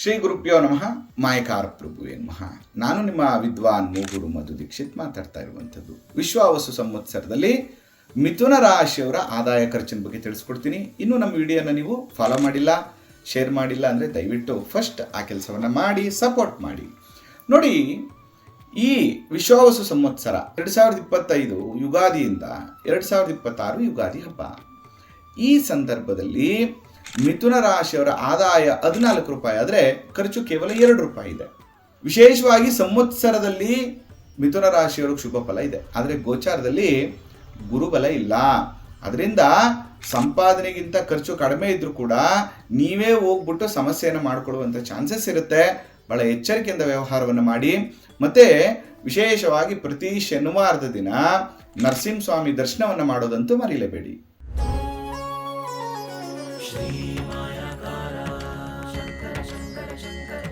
ಶ್ರೀ ಗುರುಪ್ಯೋ ನಮಃ. ಮಾಯಕಾರ ಪ್ರಭುವೇ ನಮಃ. ನಾನು ನಿಮ್ಮ ವಿದ್ವಾನ್ ಮೂಗುರು ಮಧು ದೀಕ್ಷಿತ್ ಮಾತಾಡ್ತಾ ಇರುವಂಥದ್ದು. ವಿಶ್ವಾವಸು ಸಂವತ್ಸರದಲ್ಲಿ ಮಿಥುನ ರಾಶಿಯವರ ಆದಾಯ ಖರ್ಚಿನ ಬಗ್ಗೆ ತಿಳಿಸ್ಕೊಡ್ತೀನಿ. ಇನ್ನು ನಮ್ಮ ವಿಡಿಯೋನ ನೀವು ಫಾಲೋ ಮಾಡಿಲ್ಲ ಶೇರ್ ಮಾಡಿಲ್ಲ ಅಂದರೆ ದಯವಿಟ್ಟು ಫಸ್ಟ್ ಆ ಕೆಲಸವನ್ನು ಮಾಡಿ ಸಪೋರ್ಟ್ ಮಾಡಿ. ನೋಡಿ, ಈ ವಿಶ್ವಾವಸು ಸಂವತ್ಸರ ಎರಡು ಸಾವಿರದ ಇಪ್ಪತ್ತೈದು ಯುಗಾದಿಯಿಂದ ಎರಡು ಸಾವಿರದ ಇಪ್ಪತ್ತಾರು ಯುಗಾದಿ ಹಬ್ಬ. ಈ ಸಂದರ್ಭದಲ್ಲಿ ಮಿಥುನ ರಾಶಿಯವರ ಆದಾಯ ಹದಿನಾಲ್ಕು ರೂಪಾಯಿ, ಆದರೆ ಖರ್ಚು ಕೇವಲ ಎರಡು ರೂಪಾಯಿ ಇದೆ. ವಿಶೇಷವಾಗಿ ಸಂವತ್ಸರದಲ್ಲಿ ಮಿಥುನ ರಾಶಿಯವರಿಗೆ ಶುಭ ಫಲ ಇದೆ. ಆದರೆ ಗೋಚಾರದಲ್ಲಿ ಗುರುಬಲ ಇಲ್ಲ. ಅದರಿಂದ ಸಂಪಾದನೆಗಿಂತ ಖರ್ಚು ಕಡಿಮೆ ಇದ್ರೂ ಕೂಡ ನೀವೇ ಹೋಗ್ಬಿಟ್ಟು ಸಮಸ್ಯೆಯನ್ನು ಮಾಡಿಕೊಳ್ಳುವಂಥ ಚಾನ್ಸಸ್ ಇರುತ್ತೆ. ಬಹಳ ಎಚ್ಚರಿಕೆಯಿಂದ ವ್ಯವಹಾರವನ್ನು ಮಾಡಿ. ಮತ್ತೆ ವಿಶೇಷವಾಗಿ ಪ್ರತಿ ಶನಿವಾರದ ದಿನ ನರಸಿಂಹಸ್ವಾಮಿ ದರ್ಶನವನ್ನು ಮಾಡೋದಂತೂ ಮರೀಲೇಬೇಡಿ श्री श्रीमायाकारा शंकर शंकर शंकर।